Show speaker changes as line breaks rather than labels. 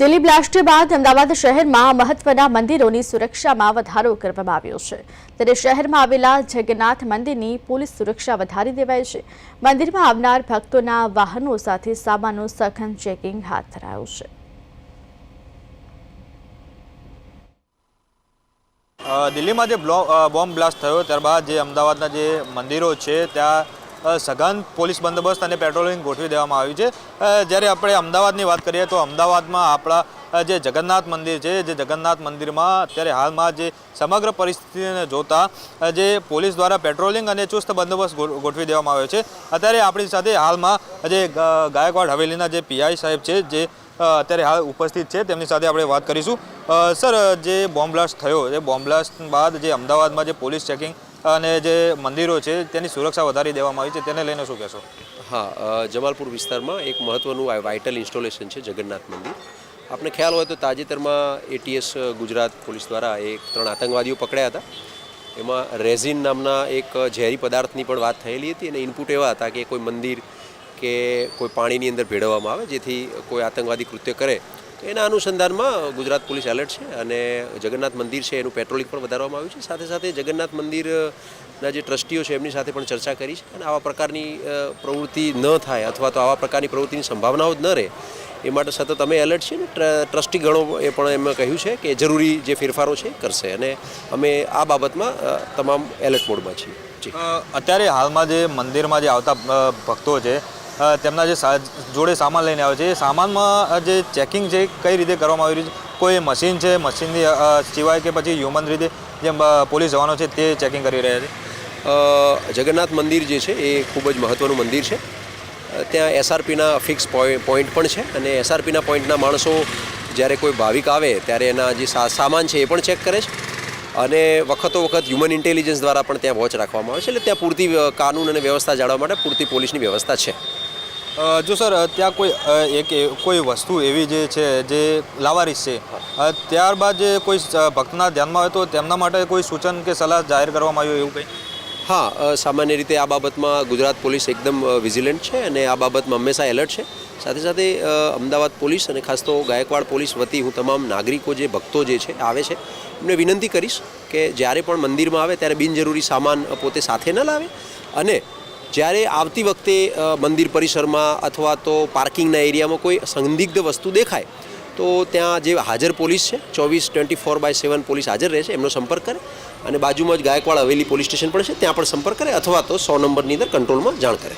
Delhi blast બાદ અમદાવાદ શહેરમાં મહત્વના મંદિરોની સુરક્ષામાં વધારો કરવામાં આવ્યો છે. ત્યારે શહેરમાં આવેલા જગન્નાથ મંદિરની પોલીસ સુરક્ષા વધારી દેવાઈ છે. મંદિરમાં આવનાર ભક્તોના વાહનો સાથે સામાનનું સઘન ચેકિંગ હાથ ધરાયું છે.
દિલ્હીમાં જે બોમ્બ બ્લાસ્ટ થયો, ત્યારબાદ જે અમદાવાદના જે મંદિરો છે, ત્યાં સઘન પોલીસ બંદોબસ્ત અને પેટ્રોલિંગ ગોઠવી દેવામાં આવ્યું છે. જ્યારે આપણે અમદાવાદની વાત કરીએ તો અમદાવાદમાં આપણા જે જગન્નાથ મંદિર છે, જે જગન્નાથ મંદિરમાં અત્યારે હાલમાં જે સમગ્ર પરિસ્થિતિને જોતા જે પોલીસ દ્વારા પેટ્રોલિંગ અને ચુસ્ત બંદોબસ્ત ગોઠવી દેવામાં આવ્યો છે. અત્યારે આપણી સાથે હાલમાં જે ગાયકવાડ હવેલીના જે પીઆઈ સાહેબ છે, જે અત્યારે હાલ ઉપસ્થિત છે, તેમની સાથે આપણે વાત કરીશું. સર, જે બોમ્બ બ્લાસ્ટ થયો, એ બોમ્બ બ્લાસ્ટ બાદ જે અમદાવાદમાં જે પોલીસ ચેકિંગ અને જે મંદિરો છે, તેની સુરક્ષા વધારી દેવામાં આવી છે. તેને લઈને શું કહેશો?
હા જમાલપુર વિસ્તારમાં એક મહત્ત્વનું વાઇટલ ઇન્સ્ટોલેશન છે, જગન્નાથ મંદિર. આપણે ખ્યાલ હોય તો તાજેતરમાં એટીએસ ગુજરાત પોલીસ દ્વારા એક ત્રણ આતંકવાદીઓ પકડ્યા હતા. એમાં રેઝિન નામના એક ઝેરી પદાર્થની પણ વાત થયેલી હતી અને ઇનપુટ એવા હતા કે કોઈ મંદિર કે કોઈ પાણીની અંદર ભેળવવામાં આવે, જેથી કોઈ આતંકવાદી કૃત્ય કરે, તો એના અનુસંધાનમાં ગુજરાત પોલીસ એલર્ટ છે અને જગન્નાથ મંદિર છે, એનું પેટ્રોલિંગ પણ વધારવામાં આવ્યું છે. સાથે સાથે જગન્નાથ મંદિરના જે ટ્રસ્ટીઓ છે, એમની સાથે પણ ચર્ચા કરી છે અને આવા પ્રકારની પ્રવૃત્તિ ન થાય અથવા તો આવા પ્રકારની પ્રવૃત્તિની સંભાવનાઓ જ ન રહે, એ માટે સતત અમે એલર્ટ છીએ ને ટ્રસ્ટી ગણો એ પણ એમણે કહ્યું છે કે જરૂરી જે ફેરફારો છે કરશે અને અમે આ બાબતમાં તમામ એલર્ટ મોડમાં છીએ.
અત્યારે હાલમાં જે મંદિરમાં જે આવતા ભક્તો છે તેમના જે જોડે સામાન લઈને આવે છે, એ સામાનમાં જે ચેકિંગ છે, કઈ રીતે કરવામાં આવી રહ્યું છે? કોઈ મશીન છે મશીનની સિવાય કે પછી હ્યુમન રીતે જે પોલીસ જવાનો છે, તે ચેકિંગ કરી રહ્યા છે?
જગન્નાથ મંદિર જે છે, એ ખૂબ જ મહત્ત્વનું મંદિર છે. ત્યાં એસઆરપીના ફિક્સ પોઈન્ટ પણ છે અને એસઆરપીના પોઈન્ટના માણસો જ્યારે કોઈ ભાવિક આવે, ત્યારે એના જે સામાન છે, એ પણ ચેક કરે છે. અને વખતો વખત હ્યુમન ઇન્ટેલિજન્સ દ્વારા પણ ત્યાં વોચ રાખવામાં આવે છે, એટલે ત્યાં પૂરતી કાનૂન અને વ્યવસ્થા જાળવવા માટે પૂરતી પોલીસની વ્યવસ્થા છે.
જો સર ત્યાં કોઈ એક કોઈ વસ્તુ એવી જે છે, જે લાવારીસ છે ત્યારબાદ જે કોઈ ભક્તના ધ્યાનમાં હોય તો તેમના માટે કોઈ સૂચન કે સલાહ જાહેર કરવામાં આવ્યું એવું કંઈ?
હા સામાન્ય રીતે આ બાબતમાં ગુજરાત પોલીસ એકદમ વિજિલન્ટ છે અને આ બાબતમાં હંમેશા એલર્ટ છે. સાથે સાથે અમદાવાદ પોલીસ અને ખાસ તો ગાયકવાડ પોલીસ વતી હું તમામ નાગરિકો જે ભક્તો જે છે, આવે છે, એમને વિનંતી કરીશ કે જ્યારે પણ મંદિરમાં આવે ત્યારે બિનજરૂરી સામાન પોતે સાથે ન લાવે અને જ્યારે આવતી વખતે મંદિર પરિસરમાં અથવા તો પાર્કિંગના એરિયામાં કોઈ સંદિગ્ધ વસ્તુ દેખાય, તો ત્યાં જે હાજર પોલીસ છે, ચોવીસ twenty four by seven police હાજર રહેશે એમનો સંપર્ક કરે અને બાજુમાં જ ગાયકવાડ હવેલી પોલીસ સ્ટેશન પણ છે, ત્યાં પણ સંપર્ક કરે અથવા તો સો નંબરની અંદર કંટ્રોલમાં જાણ કરે.